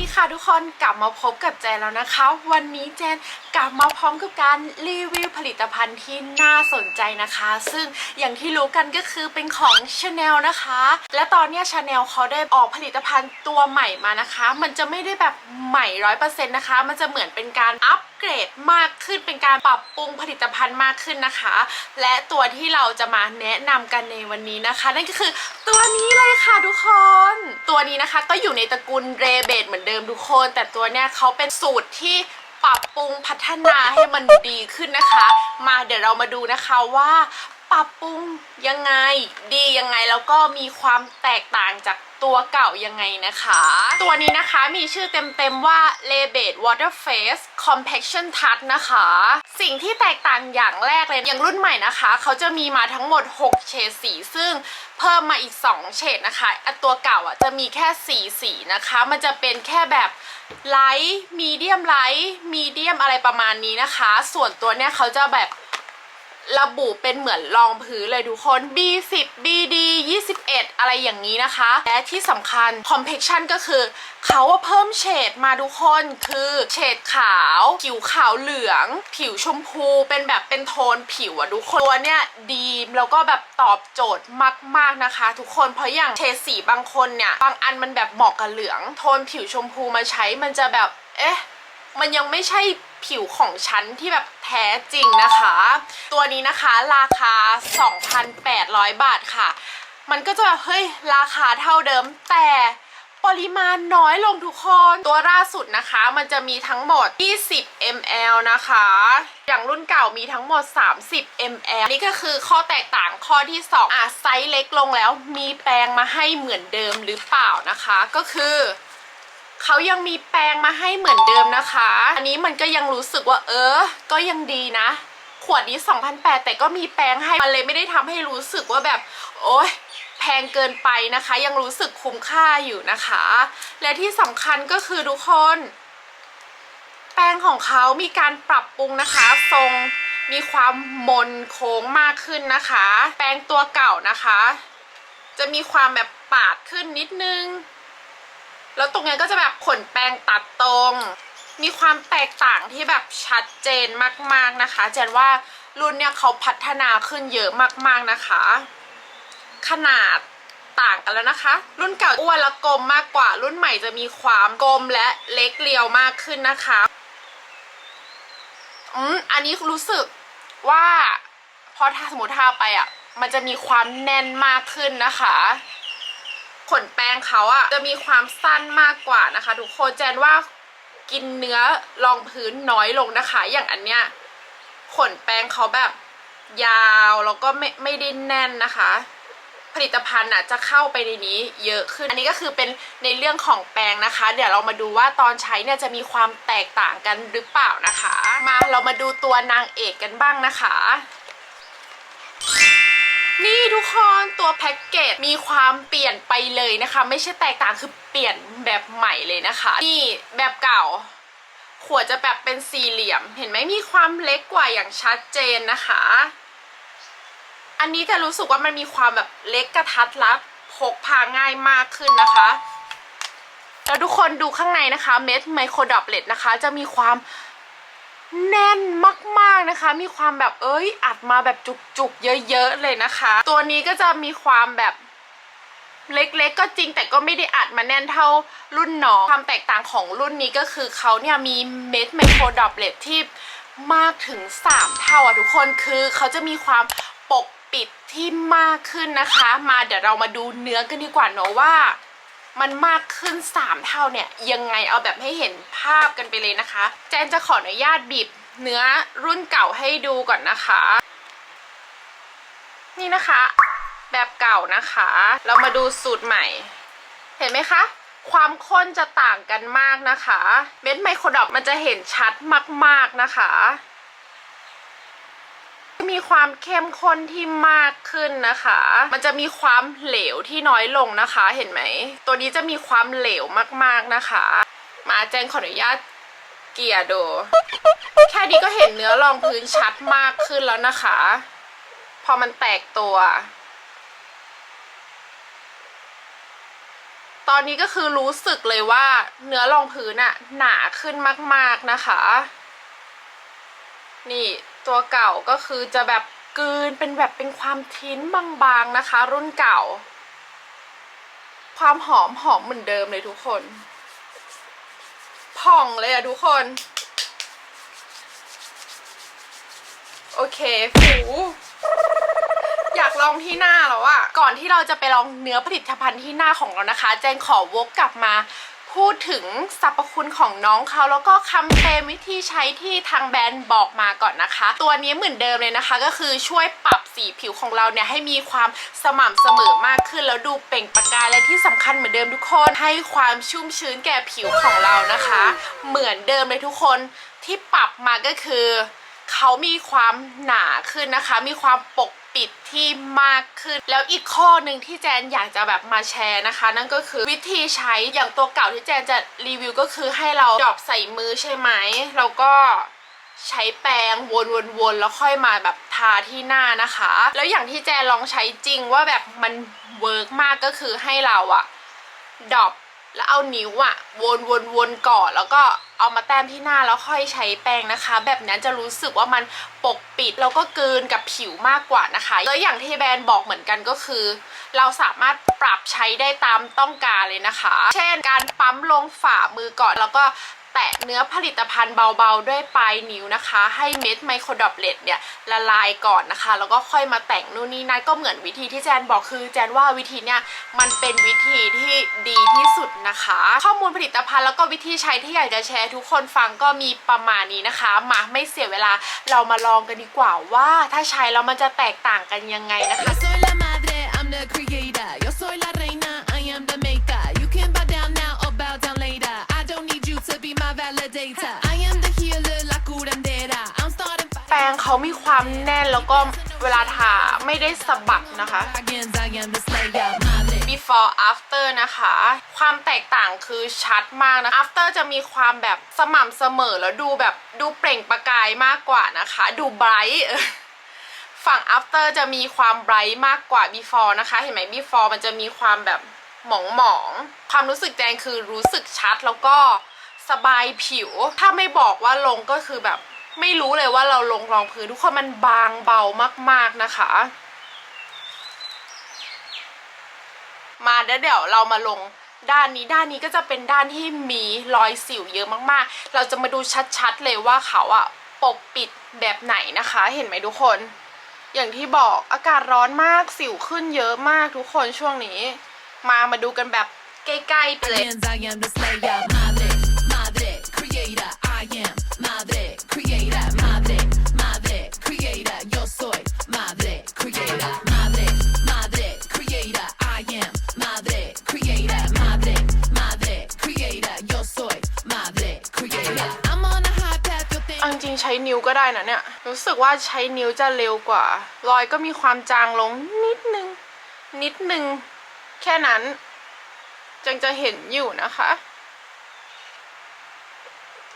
ดีค่ะทุกคนกลับมาพบกับเจนแล้วนะคะ วันนี้เจนกลับมาพร้อมกับการรีวิวผลิตภัณฑ์ที่น่าสนใจนะคะ ซึ่งอย่างที่รู้กันก็คือเป็นของ Chanel นะคะ และตอนนี้ย Chanel เขาได้ออกผลิตภัณฑ์ตัวใหม่มานะคะ มันจะไม่ได้แบบใหม่ร้อยเปอร์เซ็นต์นะคะ มันจะเหมือนเป็นการอัพ เกรดมากขึ้นเป็นการปรับปรุงผลิตภัณฑ์มากขึ้นนะคะ และตัวที่เราจะมาแนะนำกันในวันนี้นะคะ นั่นก็คือตัวนี้เลยค่ะทุกคน ตัวนี้นะคะก็อยู่ในตระกูลเรเบดเหมือนเดิมทุกคน แต่ตัวเนี้ยเขาเป็นสูตรที่ปรับปรุงพัฒนาให้มันดีขึ้นนะคะ มาเดี๋ยวเรามาดูนะคะว่า ปรับปรุงยังไง ดียังไงแล้วก็มีความแตกต่างจาก ตัวเก่ายังไงนะคะ ตัวนี้นะคะมีชื่อเต็มๆว่า l e b a d Water Face Compaction Touch นะคะ สิ่งที่แตกต่างอย่างแรกเลย อย่างรุ่นใหม่นะคะ เขาจะมีมาทั้งหมด 6 เฉดสี ซึ่งเพิ่มมาอีก 2 เฉดนะคะอันตัวเก่าอะจะมีแค่สีสีนะคะ มันจะเป็นแค่แบบไลท์มีเดียมไลท์มีเดียมอะไรประมาณนี้นะคะ ส่วนตัวเนี้ยเขาจะแบบ ระบุเป็นเหมือนรองพื้นเลยทุกคน B10 BD 21 อะไรอย่างนี้นะคะ และที่สำคัญ Complexion ก็คือ เขาว่าเพิ่มเฉดมาทุกคนคือเฉดขาว ผิวขาวเหลือง ผิวชมพูเป็นแบบเป็นโทนผิวอะทุกคนตัวเนี้ยดีแล้วก็แบบตอบโจทย์มาก ๆนะคะ ทุกคนเพราะอย่างเฉดสีบางคนเนี่ยบางอันมันแบบเหมาะกับเหลือง โทนผิวชมพูมาใช้มันจะแบบเอ๊ะมันยังไม่ใช่ ผิวของฉันที่แบบแท้จริงนะคะ ตัวนี้นะคะราคา 2,800 บาทค่ะ มันก็จะแบบเฮ้ยราคาเท่าเดิมแต่ปริมาณน้อยลงทุกคน ตัวล่าสุดนะคะ มันจะมีทั้งหมด 20 ml นะคะ อย่างรุ่นเก่ามีทั้งหมด 30 ml นี่ก็คือข้อแตกต่างข้อที่ 2 อะไซส์เล็กลงแล้วมีแปรงมาให้เหมือนเดิมหรือเปล่านะคะ ก็คือ เขายังมีแปรงมาให้เหมือนเดิมนะคะ อันนี้มันก็ยังรู้สึกว่า เออ ก็ยังดีนะ ขวดนี้ 2,008 แต่ก็มีแปรงให้ มันเลยไม่ได้ทำให้รู้สึกว่าแบบ โอ๊ยแพงเกินไปนะคะ ยังรู้สึกคุ้มค่าอยู่นะคะ และที่สำคัญก็คือทุกคน แปรงของเขามีการปรับปรุงนะคะ ทรงมีความมนโค้งมากขึ้นนะคะ แปรงตัวเก่านะคะ จะมีความแบบปาดขึ้นนิดนึง แล้วตรงนี้ก็จะแบบขนแปรงตัดตรง มีความแตกต่างที่แบบชัดเจนมากๆนะคะ เจนว่ารุ่นเนี่ยเขาพัฒนาขึ้นเยอะมากๆนะคะ ขนาดต่างกันแล้วนะคะ รุ่นเก่าอ้วนและกลมมากกว่า รุ่นใหม่จะมีความกลมและเล็กเรียวมากขึ้นนะคะอืมอันนี้รู้สึกว่าพอถ้าสมมติทาไปอะ มันจะมีความแน่นมากขึ้นนะคะ ขนแป้งเขาอะจะมีความสั้นมากกว่านะคะ ทุกคนแจนว่ากินเนื้อรองพื้นน้อยลงนะคะ อย่างอันเนี้ยขนแป้งเขาแบบยาวแล้วก็ไม่ไม่ได้แน่นนะคะ ผลิตภัณฑ์อะจะเข้าไปในนี้เยอะขึ้น อันนี้ก็คือเป็นในเรื่องของแปรงนะคะ เดี๋ยวเรามาดูว่าตอนใช้เนี่ยจะมีความแตกต่างกันหรือเปล่านะคะ มาเรามาดูตัวนางเอกกันบ้างนะคะ นี่ทุกคนตัวแพ็กเกจมีความเปลี่ยนไปเลยนะคะ ไม่ใช่แตกต่างคือเปลี่ยนแบบใหม่เลยนะคะ นี่แบบเก่า ขวดจะแบบเป็นสี่เหลี่ยม เห็นไหมมีความเล็กกว่าอย่างชัดเจนนะคะ อันนี้จะรู้สึกว่ามันมีความแบบเล็กกระทัดรัดพกพาง่ายมากขึ้นนะคะแล้วทุกคนดูข้างในนะคะ เม็ดไมโครดอปเลตนะคะ จะมีความ แน่นมากๆนะคะ มีความแบบเอ้ย อัดมาแบบจุกๆ เยอะๆเลยนะคะ ตัวนี้ก็จะมีความแบบเล็กๆ ก็จริงแต่ก็ไม่ได้อัดมาแน่นเท่ารุ่นน้อง ความแตกต่างของรุ่นนี้ก็คือเขาเนี่ยมีเม็ดไมโครดอปเลตที่มากถึง 3 เท่าอะทุกคนคือเขาจะมีความปกปิดที่มากขึ้นนะคะ มาเดี๋ยวเรามาดูเนื้อกันดีกว่าเนอะว่า มันมากขึ้น 3 เท่าเนี่ย ยังไงเอาแบบให้เห็นภาพกันไปเลยนะคะ แจนจะขออนุญาตบีบเนื้อรุ่นเก่าให้ดูก่อนนะคะ นี่นะคะ แบบเก่านะคะ เรามาดูสูตรใหม่ เห็นไหมคะความข้นจะต่างกันมากนะคะ เม็ดไมโครดอปมันจะเห็นชัดมากๆนะคะ มีความเข้มข้นที่มากขึ้นนะคะ มันจะมีความเหลวที่น้อยลงนะคะ เห็นไหม ตัวนี้จะมีความเหลวมากๆนะคะ มาแจ้งขออนุญาตเกียร์ดู แค่นี้ก็เห็นเนื้อรองพื้นชัดมากขึ้นแล้วนะคะ พอมันแตกตัว ตอนนี้ก็คือรู้สึกเลยว่าเนื้อรองพื้นอะหนาขึ้นมาก ๆนะคะ นี่ตัวเก่าก็คือจะแบบกลืนเป็นแบบเป็นความทิ้นบางๆนะคะ รุ่นเก่า ความหอมหอมเหมือนเดิมเลยทุกคนผ่องเลยอะทุกคน โอเคหูอยากลองที่หน้าแล้วอะก่อนที่เราจะไปลองเนื้อผลิตภัณฑ์ที่หน้าของเรานะคะ แจงขอวกกลับมา พูดถึงสรรพคุณของน้องเขาแล้วก็คำเต็มวิธีใช้ที่ทางแบรนด์บอกมาก่อนนะคะ ตัวนี้เหมือนเดิมเลยนะคะ ก็คือช่วยปรับสีผิวของเราเนี่ยให้มีความสม่ำเสมอมากขึ้นแล้วดูเปล่งประกายและที่สำคัญเหมือนเดิมทุกคนให้ความชุ่มชื้นแก่ผิวของเรานะคะ เหมือนเดิมเลยทุกคนที่ปรับมาก็คือ เขามีความหนาขึ้นนะคะ มีความปกปิดที่มากขึ้น แล้วอีกข้อหนึ่งที่แจนอยากจะแบบมาแชร์นะคะ นั่นก็คือวิธีใช้อย่างตัวเก่าที่แจนจะรีวิวก็คือให้เราดรอปใส่มือใช่ไหมแล้วก็ใช้แปรงวนๆๆแล้วค่อยมาแบบทาที่หน้านะคะ แล้วอย่างที่แจนลองใช้จริงว่าแบบมันเวิร์กมากก็คือให้เราอะดรอป แล้วเอานิ้วอะวนวนวนก่อนแล้วก็เอามาแต้มที่หน้าแล้วค่อยใช้แป้งนะคะ แบบนั้นจะรู้สึกว่ามันปกปิดแล้วก็เกินกับผิวมากกว่านะคะแล้วอย่างที่แบรนด์บอกเหมือนกันก็คือ เราสามารถปรับใช้ได้ตามต้องการเลยนะคะ เช่น การปั๊มลงฝ่ามือก่อนแล้วก็ แตะเนื้อผลิตภัณฑ์เบาๆ ด้วยปลายนิ้วนะคะ ให้เม็ดไมโครดอปเลตเนี่ยละลายก่อนนะคะ แล้วก็ค่อยมาแต่งนู่นนี่นั่นก็เหมือนวิธีที่แจนบอกคือแจนว่าวิธีเนี่ยมันเป็นวิธีที่ดีที่สุดนะคะ ข้อมูลผลิตภัณฑ์แล้วก็วิธีใช้ที่อยากจะแชร์ทุกคนฟังก็มีประมาณนี้นะคะ มาไม่เสียเวลาเรามาลองกันดีกว่าว่าถ้าใช้แล้วมันจะแตกต่างกันยังไงนะคะ เขามีความแน่นแล้วก็เวลาทาไม่ได้สะบัดนะคะ before after นะคะ ความแตกต่างคือชัดมากนะ after จะมีความแบบสม่ำเสมอแล้วดูแบบดูเปล่งประกายมากกว่านะคะ ดู bright ฝั่ง after จะมีความ bright มากกว่า before นะคะ เห็นไหม before มันจะมีความแบบหมองหมอง ความรู้สึกแจงคือรู้สึกชัดแล้วก็สบายผิว ถ้าไม่บอกว่าลงก็คือแบบ ไม่รู้เลยว่าเราลงรองพื้นทุกคนมันบางเบามาก ๆนะคะ มาแล้วเดี๋ยวเรามาลงด้านนี้ด้านนี้ก็จะเป็นด้านที่มีรอยสิวเยอะมากๆ เราจะมาดูชัดๆเลยว่าเขาอะปกปิดแบบไหนนะคะ เห็นไหมทุกคน อย่างที่บอกอากาศร้อนมากสิวขึ้นเยอะมากทุกคนช่วงนี้ มามาดูกันแบบใกล้ๆไปเลย ริงๆใช้นิ้วก็ได้นะเนี่ย รู้สึกว่าใช้นิ้วจะเร็วกว่า รอยก็มีความจางลงนิดนึง นิดนึง แค่นั้น จังจะเห็นอยู่นะคะ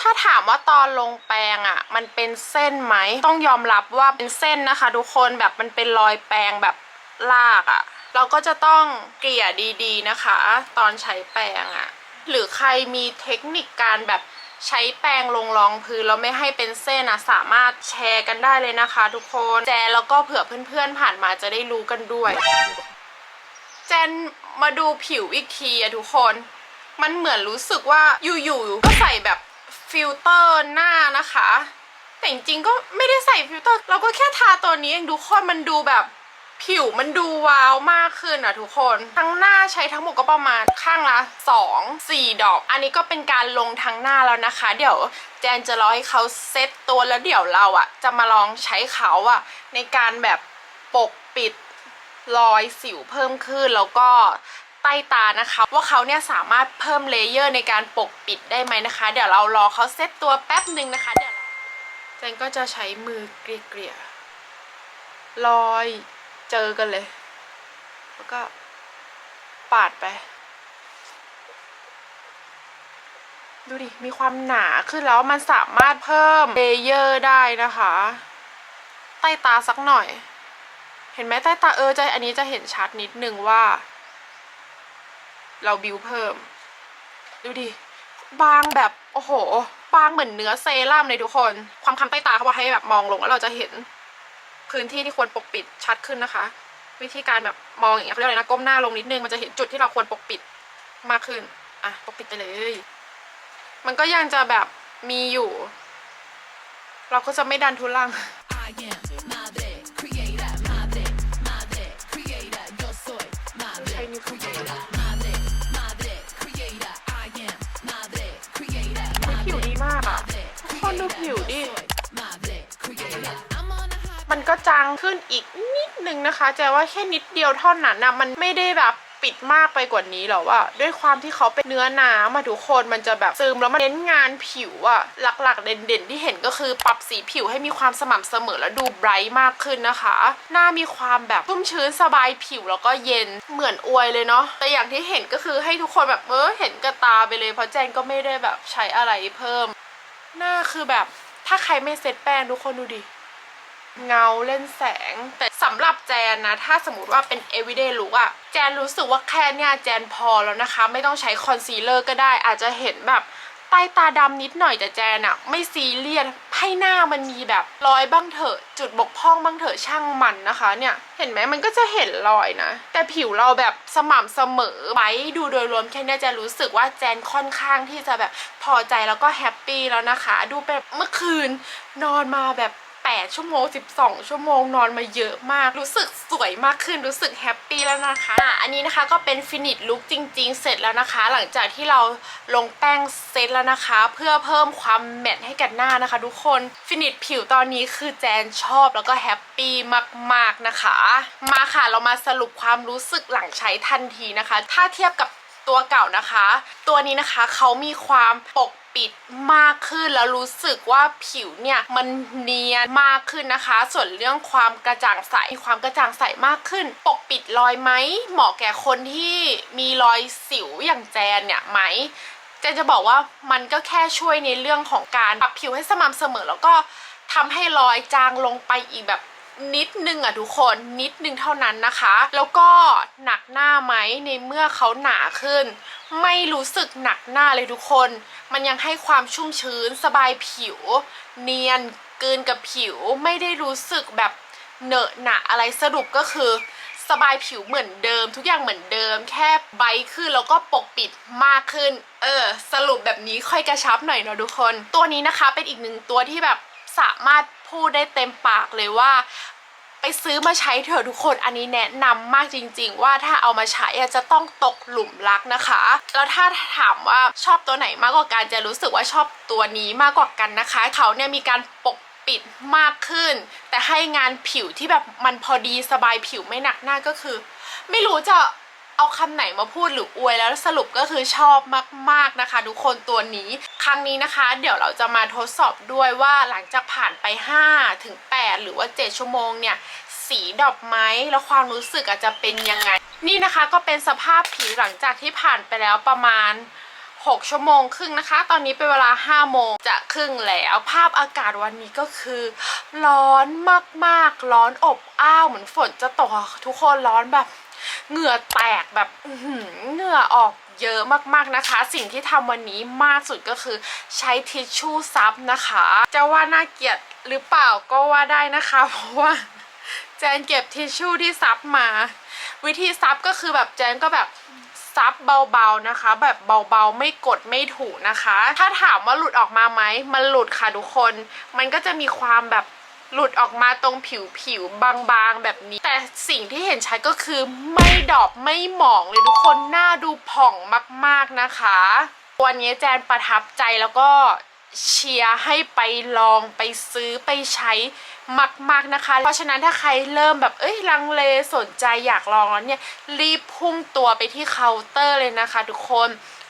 ถ้าถามว่าตอนลงแปรงอะ่ะ มันเป็นเส้นไหม ต้องยอมรับว่าเป็นเส้นนะคะ ทุกคนแบบมันเป็นรอยแปรงแบบลากอะ่ะ เราก็จะต้องเกลี่ยดีๆนะคะ ตอนใช้แปรงอะ่ะ หรือใครมีเทคนิคการแบบ ใช้แปรงลงรองพื้นแล้วไม่ให้เป็นเส้นอะสามารถแชร์กันได้เลยนะคะ ทุกคนแจนแล้วก็เผื่อเพื่อนๆผ่านมาจะได้รู้กันด้วย แจนมาดูผิวอีกทีอะทุกคน มันเหมือนรู้สึกว่าอยู่ๆก็ใส่แบบฟิลเตอร์หน้านะคะ แต่จริงๆก็ไม่ได้ใส่ฟิลเตอร์ เราก็แค่ทาตัวนี้เองทุกคนมันดูแบบ ผิวมันดูว้าวมากขึ้นอะทุกคน ทั้งหน้าใช้ทั้งหมดก็ประมาณข้างละ2 4 ดอก อันนี้ก็เป็นการลงทั้งหน้าแล้วนะคะ เดี๋ยวแจนจะรอให้เขาเซตตัวแล้วเดี๋ยวเราอะ จะมาลองใช้เขาอะ ในการแบบปกปิดรอยสิวเพิ่มขึ้นแล้วก็ใต้ตานะคะ ว่าเขาเนี่ยสามารถเพิ่มเลเยอร์ในการปกปิดได้ไหมนะคะ เดี๋ยวเรารอเขาเซตตัวแป๊บหนึ่งนะคะเดี๋ยวเจนก็จะใช้มือเกลี่ยๆรอย เจอกันเลย แล้วก็ปาดไป ดูดิ มีความหนาขึ้นแล้วมันสามารถเพิ่มเลเยอร์ได้นะคะ ใต้ตาสักหน่อย เห็นไหมใต้ตาเออใจอันนี้จะเห็นชัดนิดนึงว่า เราบิวเพิ่ม ดูดิ บางแบบ โอ้โห บางเหมือนเนื้อเซรั่มเลยทุกคน ความคันใต้ตาเขาบอกให้แบบมองลงแล้วเราจะเห็น พื้นที่ที่ควรปกปิดชัดขึ้นนะคะ วิธีการแบบมองอย่างเงี้ยเขาเรียกอะไรนะก้มหน้าลงนิดนึงมันจะเห็นจุดที่เราควรปกปิดมากขึ้นอะปกปิดไปเลย มันก็ยังจะแบบมีอยู่ เราก็จะไม่ดันทุลังผิวดีมากอะทุกคนดูผิวดิ มันก็จางขึ้นอีกนิดนึงนะคะแจว่าแค่นิดเดียวเท่านั้นนะมันไม่ได้แบบปิดมากไปกว่านี้หรอว่าด้วยความที่เขาเป็นเนื้อน้ำอะทุกคนมันจะแบบซึมแล้วมันเน้นงานผิวอะหลักๆ เด่นๆที่เห็นก็คือปรับสีผิวให้มีความสม่ำเสมอและดูไบรท์มากขึ้นนะคะ หน้ามีความแบบชุ่มชื้นสบายผิวแล้วก็เย็นเหมือนอวยเลยเนาะแต่อย่างที่เห็นก็คือให้ทุกคนแบบเออเห็นกระตาไปเลยเพราะแจนก็ไม่ได้แบบใช้อะไรเพิ่ม หน้าคือแบบถ้าใครไม่เซ็ตแป้งทุกคนดูดิ เงาเล่นแสง แต่สำหรับแจนนะ ถ้าสมมติว่าเป็น everyday look อะแจนรู้สึกว่าแค่เนี่ยแจนพอแล้วนะคะ ไม่ต้องใช้คอนซีลเลอร์ก็ได้ อาจจะเห็นแบบใต้ตาดำนิดหน่อยแต่แจนอะไม่ซีเรียสให้หน้ามันมีแบบรอยบ้างเถอะจุดบกพร่องบ้างเถอะช่างมันนะคะ เนี่ยเห็นไหมมันก็จะเห็นรอยนะ แต่ผิวเราแบบสม่ำเสมอไปดูโดยรวมแค่เนี้ยแจนรู้สึกว่าแจนค่อนข้างที่จะแบบพอใจแล้วก็แฮปปี้แล้วนะคะ ดูแบบเมื่อคืนนอนมาแบบ 8 ชั่วโมง 12 ชั่วโมงนอนมาเยอะมาก รู้สึกสวยมากขึ้นรู้สึกแฮปปี้แล้วนะคะอะอันนี้นะคะก็เป็นฟินิชลุคจริง ๆ เสร็จแล้วนะคะ หลังจากที่เราลงแป้งเซตแล้วนะคะ เพื่อเพิ่มความแมทให้กับหน้านะคะ ทุกคนฟินิชผิวตอนนี้คือแจนชอบแล้วก็แฮปปี้มากๆนะคะ มาค่ะเรามาสรุปความรู้สึกหลังใช้ทันทีนะคะ ถ้าเทียบกับ ตัวเก่านะคะ ตัวนี้นะคะเขามีความปกปิดมากขึ้นแล้วรู้สึกว่าผิวเนี่ยมันเนียนมากขึ้นนะคะ ส่วนเรื่องความกระจ่างใสมีความกระจ่างใสมากขึ้น ปกปิดรอยไหมเหมาะแก่คนที่มีรอยสิวอย่างแจนเนี่ยไหมเจนจะบอกว่ามันก็แค่ช่วยในเรื่องของการปรับผิวให้สม่ำเสมอ แล้วก็ทำให้รอยจางลงไปอีกแบบ นิดนึงอะทุกคนนิดนึงเท่านั้นนะคะ แล้วก็หนักหน้าไหมในเมื่อเขาหนาขึ้น ไม่รู้สึกหนักหน้าเลยทุกคน มันยังให้ความชุ่มชื้นสบายผิว เนียนกลืนกับผิวไม่ได้รู้สึกแบบเหนอะหนะอะไรสรุปก็คือสบายผิวเหมือนเดิม ทุกอย่างเหมือนเดิม แค่ใบขึ้นแล้วก็ปกปิดมากขึ้น เออ สรุปแบบนี้ค่อยกระชับหน่อยเนาะทุกคน ตัวนี้นะคะเป็นอีกหนึ่งตัวที่แบบสามารถ พูดได้เต็มปากเลยว่า ไปซื้อมาใช้เถอะทุกคนอันนี้แนะนำมากจริง ๆ ว่าถ้าเอามาใช้จะต้องตกหลุมรักนะคะ แล้วถ้าถามว่าชอบตัวไหนมากกว่ากันจะรู้สึกว่าชอบตัวนี้มากกว่ากันนะคะ เขาเนี่ยมีการปกปิดมากขึ้น แต่ให้งานผิวที่แบบมันพอดีสบายผิวไม่หนักหน้าก็คือ ไม่รู้จะ เอาคำไหนมาพูดหรืออวยแล้วสรุปก็คือชอบมากๆนะคะทุกคนตัวนี้ ครั้งนี้นะคะ เดี๋ยวเราจะมาทดสอบด้วยว่าหลังจากผ่านไป5ถึง8หรือว่า 7 ชั่วโมงเนี่ย สีดอกไม้แล้วความรู้สึกอาจจะเป็นยังไง นี่นะคะก็เป็นสภาพผิวหลังจากที่ผ่านไปแล้วประมาณ6 ชั่วโมงครึ่งนะคะ ตอนนี้เป็นเวลา 5 โมงจะครึ่งแล้ว ภาพอากาศวันนี้ก็คือ ร้อนมากๆ ร้อนอบอ้าวเหมือนฝนจะตกทุกคนร้อนแบบ เหงื่อแตกแบบเหงื่อออกเยอะมากๆนะคะ สิ่งที่ทำวันนี้มากสุดก็คือใช้ทิชชู่ซับนะคะ จะว่าน่าเกลียดหรือเปล่าก็ว่าได้นะคะ เพราะว่าแจนเก็บทิชชู่ที่ซับมา วิธีซับก็คือแบบแจนก็แบบซับเบาๆนะคะ แบบเบาๆไม่กดไม่ถูนะคะ ถ้าถามว่าหลุดออกมาไหมมันหลุดค่ะทุกคน มันก็จะมีความแบบ หลุดออกมาตรงผิวผิวบางๆแบบนี้ แต่สิ่งที่เห็นชัดก็คือไม่ดอบไม่หมองเลยทุกคนหน้าดูผ่องมากๆนะคะ วันนี้แจนประทับใจแล้วก็เชียร์ให้ไปลองไปซื้อไปใช้มาก ๆนะคะ เพราะฉะนั้นถ้าใครเริ่มแบบเอ้ยลังเลสนใจอยากลองแล้วเนี่ยรีบพุ่งตัวไปที่เคาน์เตอร์เลยนะคะ ทุกคน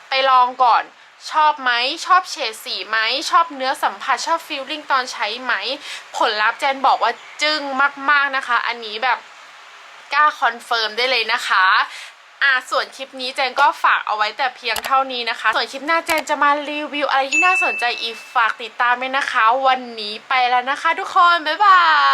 ไปลองก่อน ชอบไหมชอบเฉดสีไหมชอบเนื้อสัมผัสชอบฟีลลิ่งตอนใช้ไหม ผลลัพธ์แจนบอกว่าจึ้งมากๆนะคะ อันนี้แบบกล้าคอนเฟิร์มได้เลยนะคะอะส่วนคลิปนี้แจนก็ฝากเอาไว้แต่เพียงเท่านี้นะคะ ส่วนคลิปหน้าแจนจะมารีวิวอะไรที่น่าสนใจอีกฝากติดตามด้วยนะคะ วันนี้ไปแล้วนะคะทุกคน บ๊ายบาย